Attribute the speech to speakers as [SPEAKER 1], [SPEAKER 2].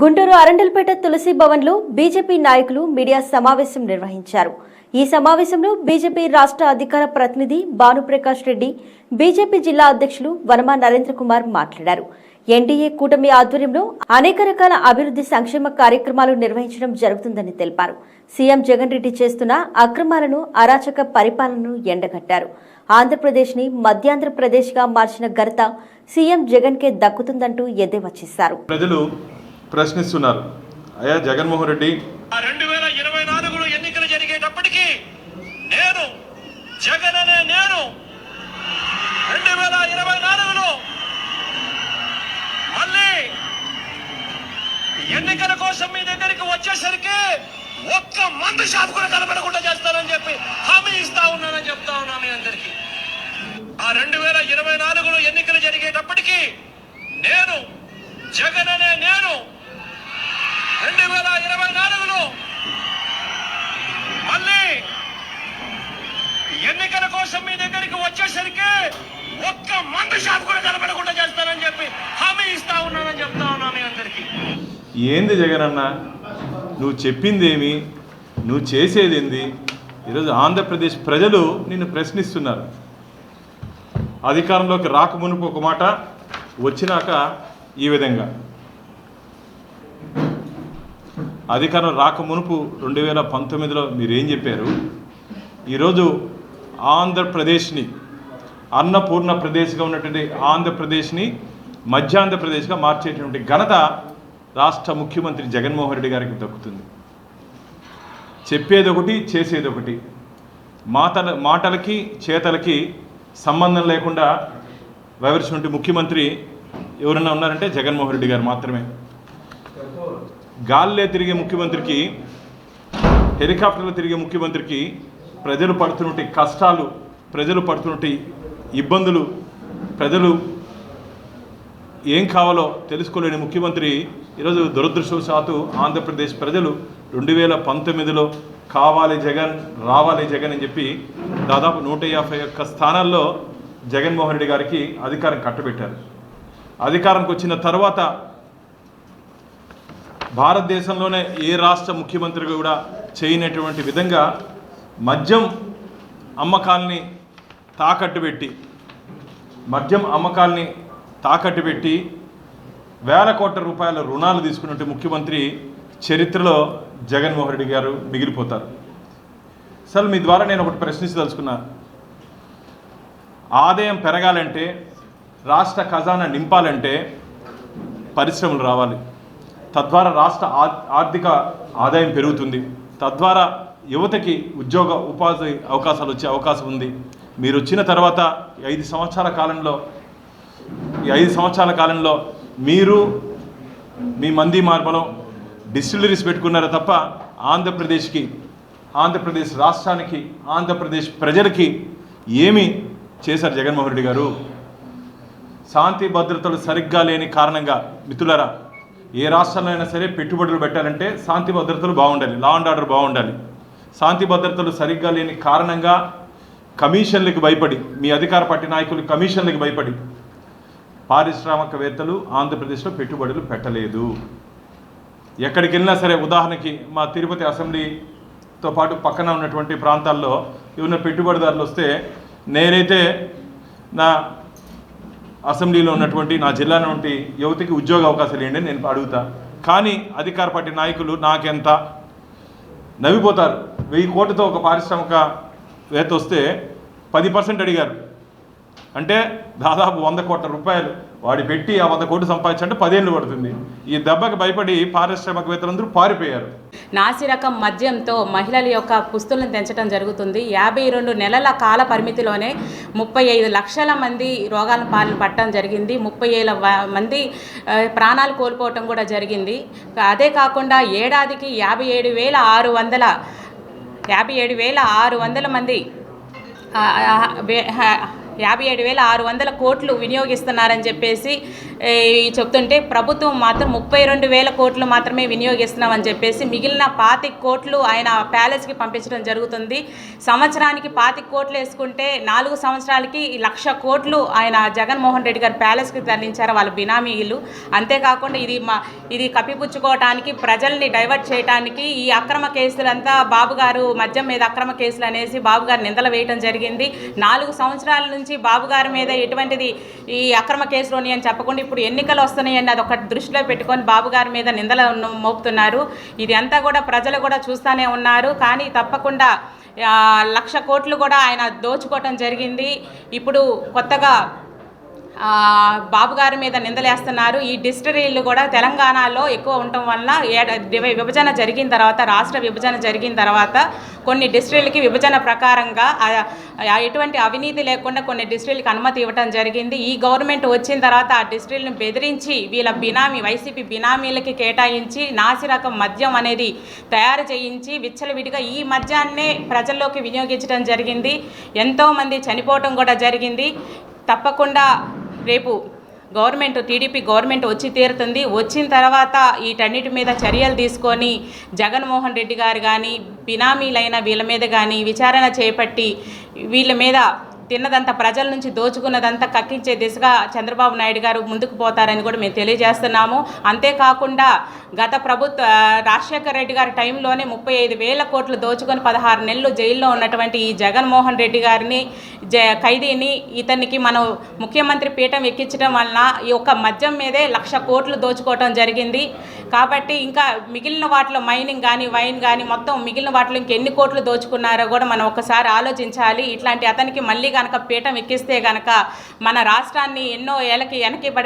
[SPEAKER 1] గుంటూరు అరండల్పేట తులసి భవన్లో బీజేపీ నాయకులు మీడియా సమావేశం నిర్వహించారు. ఈ సమావేశంలో బీజేపీ రాష్ట్ర అధికార ప్రతినిధి భానుప్రకాష్ రెడ్డి బీజేపీ జిల్లా అధ్యక్షులు వనమా నరేంద్ర కుమార్ మాట్లాడారు. ఎన్డీఏ కూటమి ఆధ్వర్యంలో అనేక రకాల అభివృద్ధి సంక్షేమ కార్యక్రమాలు నిర్వహించడం జరుగుతుందని తెలిపారు. సీఎం జగన్ రెడ్డి చేస్తున్న అక్రమాలను అరాచక పరిపాలనను ఎండగట్టారు. ఆంధ్రప్రదేశ్ని మధ్యాంధ్రప్రదేశ్గా మార్చిన ఘనత సీఎం జగన్కే దక్కుతుందంటూ ఎద్దేవా చేశారు.
[SPEAKER 2] ప్రశ్నిస్తున్నారు. అయ్యా జగన్మోహన్ రెడ్డి.
[SPEAKER 3] ఆ రెండు వేల ఇరవై నాలుగులో ఎన్నికలు జరిగేటప్పటికీ నేను జగన్ అనే నేను రెండు వేల ఇరవై నాలుగులో మళ్ళీ ఎన్నికల కోసం మీ దగ్గరికి వచ్చేసరికి ఒక్క మందు షాప్ కూడా కనపడకుండా చేస్తానని చెప్పి హామీ ఇస్తా ఉన్నానని చెప్తా ఉన్నా మీ అందరికీ ఆ రెండు వేల ఇరవై నాలుగులో ఎన్నికలు జరిగేటప్పటికీ నేను జగన్ అనే నేను రెండు వేల ఇరవై నాలుగులో మళ్ళీ ఎన్నికల కోసం మీ దగ్గరికి వచ్చేసరికి ఒక్క మందు షాప్ కూడా కనపడకుండా చేస్తానని చెప్పి హామీ ఇస్తా ఉన్నానని చెప్తా ఉన్నా మీ అందరికీ.
[SPEAKER 2] ఏంది జగన్ అన్న? నువ్వు చెప్పింది ఏమి నువ్వు చేసేది ఏంది ఈరోజు ఆంధ్రప్రదేశ్ ప్రజలు నిన్ను ప్రశ్నిస్తున్నారు. అధికారంలోకి రాక మునుపు ఒక మాట వచ్చినాక ఈ విధంగా. అధికారం రాక మునుపు రెండు వేల పంతొమ్మిదిలో మీరేం చెప్పారు? ఈరోజు ఆంధ్రప్రదేశ్ని అన్నపూర్ణ ప్రదేశ్గా ఉన్నటువంటి ఆంధ్రప్రదేశ్ని మధ్యాంధ్రప్రదేశ్గా మార్చేటువంటి ఘనత రాష్ట్ర ముఖ్యమంత్రి జగన్మోహన్ రెడ్డి గారికి దక్కుతుంది. చెప్పేదొకటి చేసేదొకటి. చేసేది ఒకటి మాటల మాటలకి చేతలకి సంబంధం లేకుండా వ్యవహరించినటువంటి ముఖ్యమంత్రి ఎవరన్నా ఉన్నారంటే జగన్మోహన్ రెడ్డి గారు మాత్రమే. గాల్లే తిరిగే ముఖ్యమంత్రికి హెలికాప్టర్లో తిరిగే ముఖ్యమంత్రికి ప్రజలు పడుతున్నటువంటి కష్టాలు ప్రజలు పడుతున్నటువంటి ఇబ్బందులు ప్రజలు ఏం కావాలో తెలుసుకోలేని ముఖ్యమంత్రి ఈరోజు దురదృష్టవశాత్తు ఆంధ్రప్రదేశ్ ప్రజలు రెండు వేల పంతొమ్మిదిలో కావాలి జగన్ రావాలి జగన్ అని చెప్పి దాదాపు నూట యాభై ఒక్క స్థానాల్లో జగన్మోహన్ రెడ్డి గారికి అధికారం కట్టబెట్టారు. అధికారంకి వచ్చిన తర్వాత భారతదేశంలోనే ఏ రాష్ట్ర ముఖ్యమంత్రి కూడా చేయనటువంటి విధంగా మద్యం అమ్మకాల్ని తాకట్టు పెట్టి మద్యం అమ్మకాల్ని తాకట్టు పెట్టి వేల కోట్ల రూపాయల రుణాలు తీసుకున్నట్టు ముఖ్యమంత్రి చరిత్రలో జగన్మోహన్ రెడ్డి గారు మిగిలిపోతారు. అసలు మీ ద్వారా నేను ఒకటి ప్రశ్నించదలుచుకున్నా ఆదాయం పెరగాలంటే రాష్ట్ర ఖజానా నింపాలంటే పరిశ్రమలు రావాలి. తద్వారా రాష్ట్ర ఆర్థిక ఆదాయం పెరుగుతుంది. తద్వారా యువతకి ఉద్యోగ ఉపాధి అవకాశాలు వచ్చే అవకాశం ఉంది. మీరు వచ్చిన తర్వాత ఐదు సంవత్సరాల కాలంలో ఈ ఐదు సంవత్సరాల కాలంలో మీరు మీ మంది మార్బలం డిస్టిలరీస్ పెట్టుకున్నారా తప్ప ఆంధ్రప్రదేశ్కి ఆంధ్రప్రదేశ్ రాష్ట్రానికి ఆంధ్రప్రదేశ్ ప్రజలకి ఏమి చేశారు జగన్మోహన్ రెడ్డి గారు? శాంతి భద్రతలు సరిగ్గా లేని కారణంగా మిత్రులరా ఏ రాష్ట్రంలో అయినా సరే పెట్టుబడులు పెట్టాలంటే శాంతి భద్రతలు బాగుండాలి లా అండ్ ఆర్డర్ బాగుండాలి. శాంతి భద్రతలు సరిగ్గా లేని కారణంగా కమిషన్లకు భయపడి మీ అధికార పార్టీ నాయకులు కమిషన్లకు భయపడి పారిశ్రామికవేత్తలు ఆంధ్రప్రదేశ్లో పెట్టుబడులు పెట్టలేదు. ఎక్కడికి వెళ్ళినా సరే ఉదాహరణకి మా తిరుపతి అసెంబ్లీతో పాటు పక్కన ఉన్నటువంటి ప్రాంతాల్లో ఉన్న పెట్టుబడిదారులు వస్తే నేనైతే నా అసెంబ్లీలో ఉన్నటువంటి నా జిల్లాలో నుండి యువతకి ఉద్యోగ అవకాశాలు ఏంటి నేను అడుగుతా. కానీ అధికార పార్టీ నాయకులు నాకెంత నవ్విపోతారు. వెయ్యి కోట్లతో ఒక పారిశ్రామిక వేత వస్తే పది పర్సెంట్ అడిగారు. అంటే దాదాపు వంద కోట్ల రూపాయలు వాడి పెట్టి ఆ వంద కోట్లు సంపాదించంటే పదేళ్ళు పడుతుంది. ఈ దెబ్బకి భయపడి పారిశ్రామికవేత్తలందరూ పారిపోయారు.
[SPEAKER 4] నాసి రకం మద్యంతో మహిళల యొక్క పుస్తులను తెంచడం జరుగుతుంది. యాభై రెండు నెలల కాల పరిమితిలోనే ముప్పై ఐదు లక్షల మంది రోగాల పాలన పట్టడం జరిగింది. ముప్పై ఏళ్ళ వ- మంది ప్రాణాలు కోల్పోవటం కూడా జరిగింది. అదే కాకుండా ఏడాదికి యాభై ఏడు వేల ఆరు వందల యాభై ఏడు వేల ఆరు వందల మంది యాభై ఏడు వేల ఆరు వందల కోట్లు వినియోగిస్తున్నారని చెప్పేసి చెప్తుంటే ప్రభుత్వం మాత్రం ముప్పై రెండు వేల కోట్లు మాత్రమే వినియోగిస్తున్నామని చెప్పేసి మిగిలిన పాతిక కోట్లు ఆయన ప్యాలెస్కి పంపించడం జరుగుతుంది. సంవత్సరానికి పాతిక కోట్లు వేసుకుంటే నాలుగు సంవత్సరాలకి ఈ లక్ష కోట్లు ఆయన జగన్మోహన్ రెడ్డి గారు ప్యాలెస్కి తరలించారు వాళ్ళ బినామీలు. అంతేకాకుండా ఇది మా ఇది కప్పిపుచ్చుకోవడానికి ప్రజల్ని డైవర్ట్ చేయడానికి ఈ అక్రమ కేసులంతా బాబు గారు మద్యం మీద అక్రమ కేసులు అనేసి బాబు గారు నిందలు వేయడం జరిగింది. నాలుగు సంవత్సరాల నుంచి బాబు గారి మీద ఎటువంటిది ఈ అక్రమ కేసులు అని చెప్పకుండా ఇప్పుడు ఎన్నికలు వస్తున్నాయని అది ఒకటి దృష్టిలో పెట్టుకొని బాబు గారి మీద నిందలు మోపుతున్నారు. ఇది అంతా కూడా ప్రజలు కూడా చూస్తూనే ఉన్నారు. కానీ తప్పకుండా లక్ష కోట్లు కూడా ఆయన దోచుకోవటం జరిగింది. ఇప్పుడు కొత్తగా బాబుగారి బాబు గారి మీద నిందలేస్తున్నారు. ఈ డిస్టరీలు కూడా తెలంగాణలో ఎక్కువ ఉండటం వలన ఏడ- విభజన జరిగిన తర్వాత రాష్ట్ర విభజన జరిగిన తర్వాత కొన్ని డిస్టరీలకి విభజన ప్రకారంగా ఎటువంటి అవినీతి లేకుండా కొన్ని డిస్టరీలకు అనుమతి ఇవ్వడం జరిగింది. ఈ గవర్నమెంట్ వచ్చిన తర్వాత ఆ డిస్టరీలను బెదిరించి వీళ్ళ బినామీ వైసీపీ బినామీలకి కేటాయించి నాసిరకం మద్యం అనేది తయారు చేయించి విచ్చలవిడిగా ఈ మద్యాన్నే ప్రజల్లోకి వినియోగించడం జరిగింది. ఎంతోమంది చనిపోవటం కూడా జరిగింది. తప్పకుండా రేపు గవర్నమెంట్ టీడీపీ గవర్నమెంట్ వచ్చి తీరుతుంది. వచ్చిన తర్వాత వీటన్నిటి మీద చర్యలు తీసుకొని జగన్మోహన్ రెడ్డి గారు కానీ బినామీలైన వీళ్ళ మీద కానీ విచారణ చేపట్టి వీళ్ళ మీద తిన్నదంతా ప్రజల నుంచి దోచుకున్నదంతా కక్కించే దిశగా చంద్రబాబు నాయుడు గారు ముందుకు పోతారని కూడా మేము తెలియజేస్తున్నాము. అంతేకాకుండా గత ప్రభుత్వ రాజశేఖర రెడ్డి గారి టైంలోనే ముప్పై ఐదు వేల కోట్లు దోచుకొని పదహారు నెలలు జైల్లో ఉన్నటువంటి ఈ జగన్మోహన్ రెడ్డి గారిని జ ఖైదీని ఇతనికి మనం ముఖ్యమంత్రి పీఠం ఎక్కించడం వలన ఈ యొక్క మద్యం మీదే లక్ష కోట్లు దోచుకోవటం జరిగింది. కాబట్టి ఇంకా మిగిలిన వాటిలో మైనింగ్ కానీ వైన్ కానీ మొత్తం మిగిలిన వాటిలో ఇంకెన్ని కోట్లు దోచుకున్నారో కూడా మనం ఒకసారి ఆలోచించాలి. ఇట్లాంటి అతనికి మళ్ళీ కనుక పీఠం ఎక్కిస్తే కనుక మన రాష్ట్రాన్ని ఎన్నో ఏళ్ళకి వెనక్కి పడి